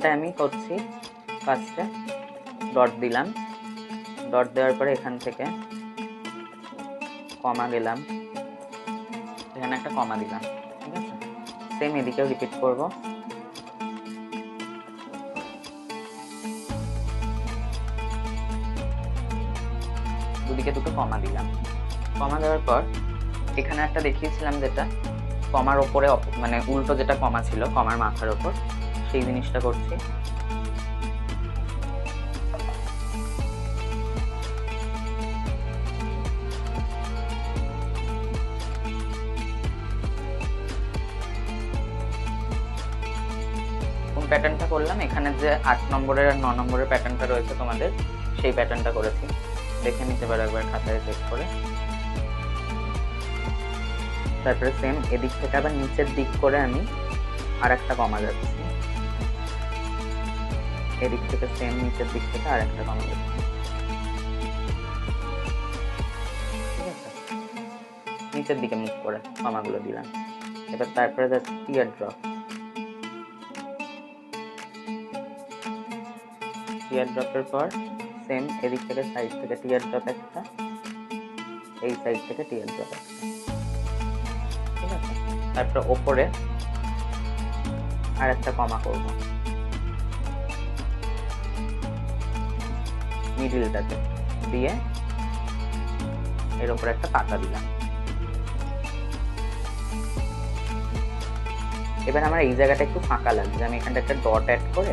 এখানটায় আমি করছি। ফার্স্টে ডট দিলাম। ডট দেওয়ার পরে এখান থেকে কমা গেলাম। এখানে একটা কমা দিলাম, ঠিক আছে? সেম এদিকেও রিপিট করব। দুদিকে দুটো কমা দিলাম। কমা দেওয়ার পর এখানে একটা দেখিয়েছিলাম যেটা কমার ওপরে মানে উল্টো যেটা কমা ছিল কমার মাথার ওপর সেই জিনিসটা করছি। প্যাটার্নটা করলাম? এখানে যে আট নম্বরের আর ন নম্বরের প্যাটার্নটা রয়েছে তোমাদের, সেই প্যাটার্নটা করেছি। দেখে নিতে পারো একবার খাতায় চেক করে। তারপরে সেম এদিক থেকে আবার নিচের দিক করে আমি আর একটা কমা যাচ্ছি। এদিক থেকে সেম নিচের দিক থেকে আর একটা কমা যাচ্ছি। নিচের দিকে মুখ করে কমাগুলো দিলাম। এবার তারপরে যাচ্ছে টিয়ার ড্রপ টিয়ার ড্রপের পর সেম এদিক থেকে সাইড থেকে টিয়ার ড্রপ একটা, এই সাইড থেকে টিয়ার ড্রপ একটা। তারপর ওপরে আর একটা কমা করব। মিডিলটাতে দিয়ে এর উপরে একটা পাতা দিলাম। এবার আমার এই জায়গাটা একটু ফাঁকা লাগছে আমি এখানটা একটা ডট অ্যাড করে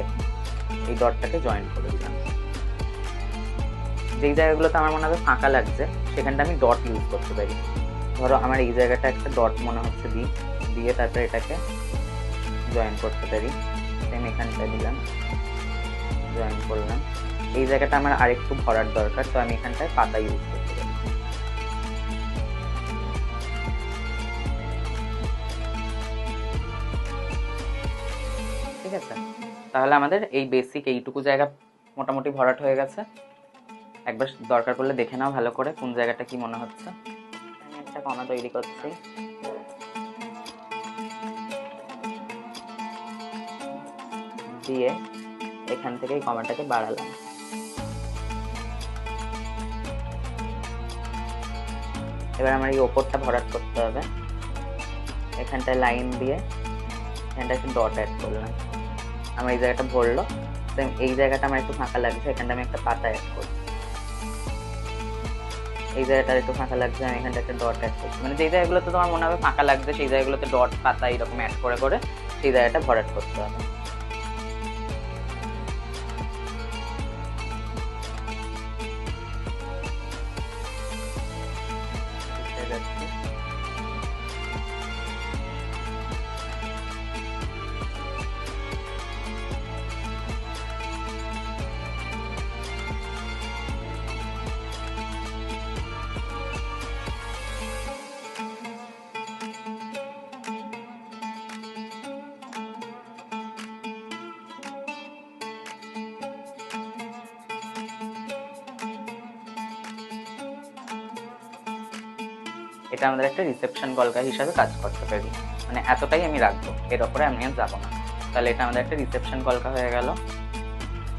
এই ডটটাকে জয়েন করে দিলাম। যেই জায়গাগুলোতে আমার মনে হবে ফাঁকা লাগছে, সেখানটা আমি ডট ইউজ করতে পারি। ধরো আমার এই জায়গাটা একটা ডট মনে হচ্ছে দিই দিয়ে তারপরে এটাকে জয়েন করতে পারি। সেম এখানটা দিলাম জয়েন করলাম। এই জায়গাটা আমার আরেকটু ভরার দরকার, তো আমি এখানটায় পাতা ইউজ পারি ঠিক আছে? তাহলে আমাদের এই বেসিক এইটুকু জায়গা মোটামুটি ভরাট হয়ে গেছে। একবার দরকার পড়লে দেখে নাও ভালো করে কোন জায়গাটা কি মনে হচ্ছে। আমি একটা কমা তৈরি করছি। দিয়ে এখান থেকে এই কমাটাকে বাড়ালাম। এবার আমার এই ওপরটা ভরাট করতে হবে। এখানটায় লাইন দিয়ে, এখানটা একটু ডট অ্যাড করলাম। আমার এই জায়গাটা ভরলো। Same এই জায়গাটা আমার একটু ফাঁকা লাগছে, এখানটা আমি একটা পাতা অ্যাড করছি। এই জায়গাটা একটু ফাঁকা লাগছে, আমি এখানটা একটা ডট অ্যাড করছি। মানে যেই জায়গাগুলোতে তোমার মনে হবে ফাঁকা লাগছে, সেই জায়গাগুলোতে ডট পাতা এরকম অ্যাড করে করে সেই জায়গাটা ভরাট করতে হবে। এটা আমাদের একটা রিসেপশন কলকা হিসাবে কাজ করতে পারি। মানে এতটাই আমি রাখব, এর ওপরে আমি আর যাব না। তাহলে এটা আমাদের একটা রিসেপশন কলকা হয়ে গেল।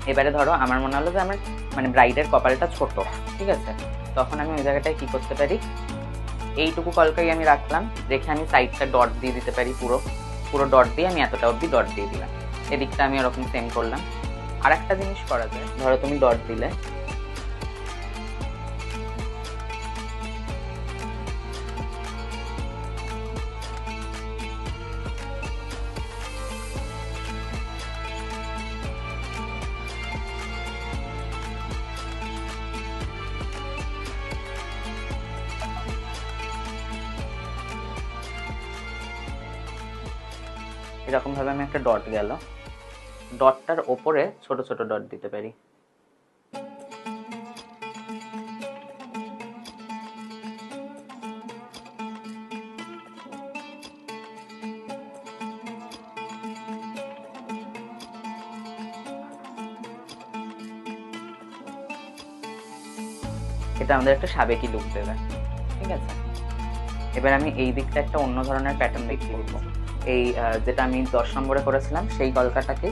এবারে ধরো, আমার মনে হলো যে আমার মানে ব্রাইডের কপালটা ছোট, ঠিক আছে? তখন আমি ওই জায়গাটায় কি করতে পারি? এইটুকু কলকাই আমি রাখলাম। রেখে আমি সাইডটা ডট দিয়ে দিতে পারি পুরো। পুরো ডট দিয়ে আমি এতটা অবধি ডট দিয়ে দিলাম। এদিকটা আমি ওরকম সেম করলাম। আর একটা জিনিস করা যায়। ধরো তুমি ডট দিলে। এরকম ভাবে আমি একটা ডট গেল। ডটটার ওপরে ছোট ছোট ডট দিতে পারি। এটা আমাদের একটা সাবেকি লুক দেবে। ঠিক আছে? এবার আমি এই দিকটা একটা অন্য ধরনের প্যাটার্ন দেখিয়ে দিব। এই যেটা আমি দশ নম্বরে করেছিলাম, সেই কলকাটাকে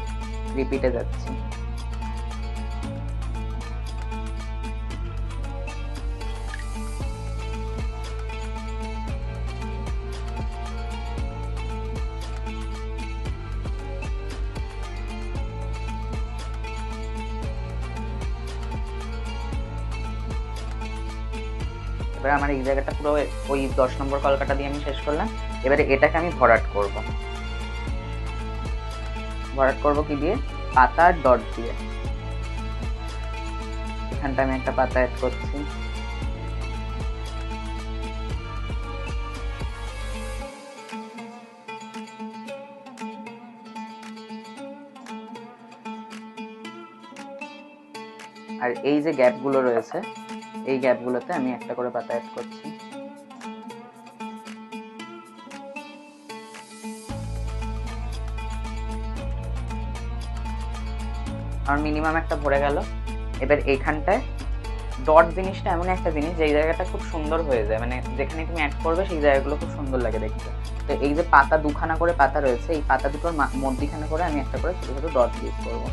রিপিটে যাচ্ছি। এবার আমার এই জায়গাটা পুরো ওই দশ নম্বর কলকাটা দিয়ে আমি শেষ করলাম। এবারে এটাকে আমি ভরাট করব। ভরাট করব কি দিয়ে? পাতা ডট দিয়ে। এখানটা আমি একটা পাতা অ্যাড করছি। আর এই যে গ্যাপগুলো রয়েছে, এই গ্যাপগুলোতে আমি একটা করে পাতা অ্যাড করছি। আমার মিনিমাম একটা ভরে গেল। এবার এইখানটায় ডট জিনিসটা এমন একটা জিনিস যেই জায়গাটা খুব সুন্দর হয়ে যায়। মানে যেখানে তুমি অ্যাড করবে সেই জায়গাগুলো খুব সুন্দর লাগে দেখতে। তো এই যে পাতা দুখানা করে পাতা রয়েছে, এই পাতা দুটোর মধ্যিখানে করে আমি একটা করে ছোটো ছোটো ডট ইউজ করব।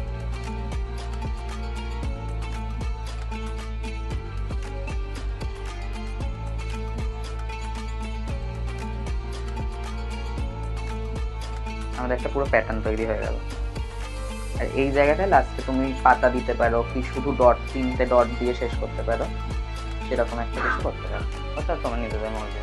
আমাদের একটা পুরো প্যাটার্ন তৈরি হয়ে গেল। আর এই জায়গাটা লাস্টে তুমি পাতা দিতে পারো, কি শুধু ডট তিনটে ডট দিয়ে শেষ করতে পারো, সেরকম একটা কিছু করতে পারো অর্থাৎ তোমার নিজেদের মর্জি।